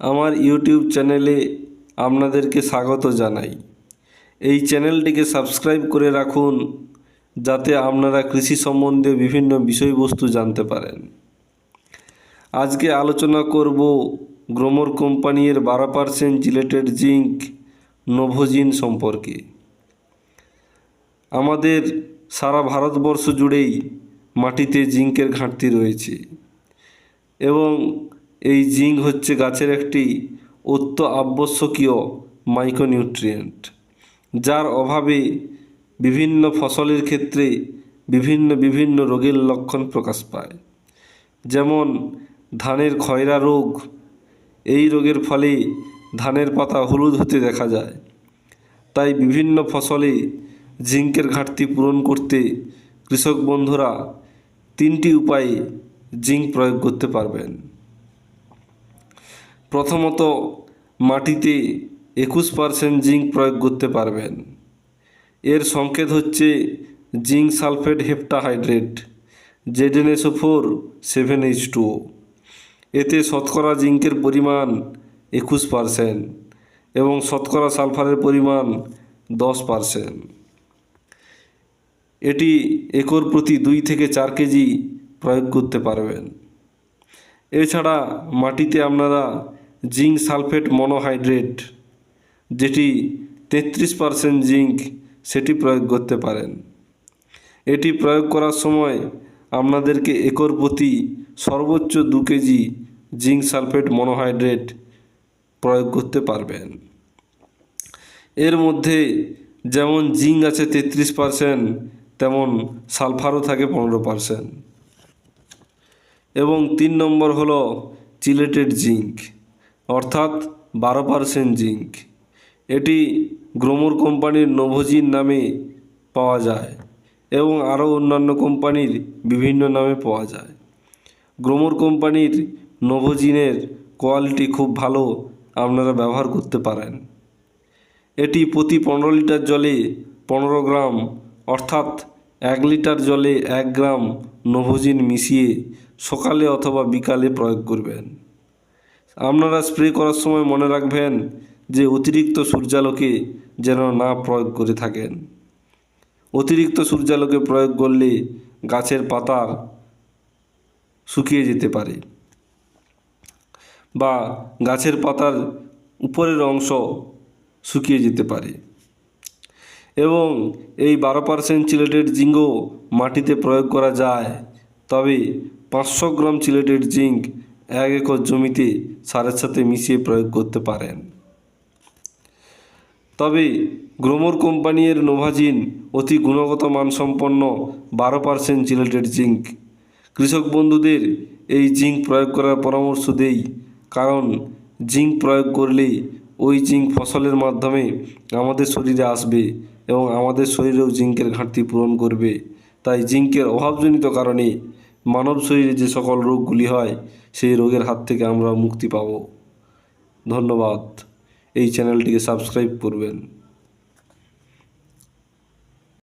আমার ইউটিউব চ্যানেলে আপনাদেরকে স্বাগত জানাই। এই চ্যানেলটিকে সাবস্ক্রাইব করে রাখুন, যাতে আপনারা কৃষি সম্বন্ধে বিভিন্ন বিষয়বস্তু জানতে পারেন। আজকে আলোচনা করব গ্রোমর কোম্পানির বারো পার্সেন্ট জিলেটেড জিঙ্ক নোভোজিন সম্পর্কে। আমাদের সারা ভারতবর্ষ জুড়েই মাটিতে জিঙ্কের ঘাটতি রয়েছে। এবং এই জিঙ্ক হচ্ছে গাছের একটি অত্য আবশ্যকীয় মাইক্রোনিউট্রিয়েন্ট, যার অভাবে বিভিন্ন ফসলের ক্ষেত্রে বিভিন্ন বিভিন্ন রোগের লক্ষণ প্রকাশ পায়। যেমন ধানের খয়রা রোগ, এই রোগের ফলে ধানের পাতা হলুদ হতে দেখা যায়। তাই বিভিন্ন ফসলে জিঙ্কের ঘাটতি পূরণ করতে কৃষক বন্ধুরা তিনটি উপায়ে জিঙ্ক প্রয়োগ করতে পারবেন। প্রথমত মাটিতে একুশ পারসেন্ট জিঙ্ক প্রয়োগ করতে পারবেন। এর সংকেত হচ্ছে zinc sulphate heptahydrate Z N S O four seven H two এতে শতকরা জিঙ্কের পরিমাণ একুশ পারসেন্ট এবং শতকরা সালফারের পরিমাণ দশ পারসেন্ট। এটি একর প্রতি দুই থেকে চার কেজি প্রয়োগ করতে পারবেন। এছাড়া মাটিতে আপনারা জিঙ্ক সালফেট মনোহাইড্রেট, যেটি তেত্রিশ পারসেন্ট জিঙ্ক, সেটি প্রয়োগ করতে পারেন। এটি প্রয়োগ করার সময় আপনাদেরকে একর প্রতি সর্বোচ্চ দু কেজি জিঙ্ক সালফেট মনোহাইড্রেট প্রয়োগ করতে পারবেন। এর মধ্যে যেমন জিঙ্ক আছে তেত্রিশ পারসেন্ট, তেমন সালফারও থাকে পনেরো পারসেন্ট। এবং তিন নম্বর হলো চিলেটেড জিঙ্ক। অর্থাৎ বারো পারসেন্ট জিঙ্ক এটি গ্রোমোর কোম্পানির নোভোজিন নামে পাওয়া যায় এবং আরও অন্যান্য কোম্পানির বিভিন্ন নামে পাওয়া যায়। গ্রোমোর কোম্পানির নোভোজিনের কোয়ালিটি খুব ভালো আপনারা ব্যবহার করতে পারেন। এটি প্রতি পনেরো লিটার জলে পনেরো গ্রাম অর্থাৎ এক লিটার জলে এক গ্রাম নোভোজিন মিশিয়ে সকালে অথবা বিকালে প্রয়োগ করবেন। আপনারা স্প্রে করার সময় মনে রাখবেন যে অতিরিক্ত সূর্যালোকে যেন না প্রয়োগ করে থাকেন। অতিরিক্ত সূর্যালোকে প্রয়োগ করলে গাছের পাতার শুকিয়ে যেতে পারে বা গাছের পাতার উপরের অংশ শুকিয়ে যেতে পারে এবং এই বারো পার্সেন্ট চিলেটেড জিঙ্কও মাটিতে প্রয়োগ করা যায়। তবে পাঁচশো গ্রাম চিলেটেড জিঙ্ক এক একর জমিতে সারের সাথে মিশিয়ে প্রয়োগ করতে পারেন। তবে গ্রোমোর কোম্পানির নোভাজিন অতি গুণগত মানসম্পন্ন বারো পার্সেন্ট চিলেটেড জিঙ্ক। কৃষক বন্ধুদের এই জিঙ্ক প্রয়োগ করার পরামর্শ দেই, কারণ জিঙ্ক প্রয়োগ করলে ওই জিঙ্ক ফসলের মাধ্যমে আমাদের শরীরে আসবে এবং আমাদের শরীরেও জিঙ্কের ঘাটতি পূরণ করবে। তাই জিঙ্কের অভাবজনিত কারণে মানব শরীরে যে সকল রোগগুলি হয়, সেই রোগের হাত থেকে আমরা মুক্তি পাব। ধন্যবাদ। এই চ্যানেলটিকে সাবস্ক্রাইব করবেন।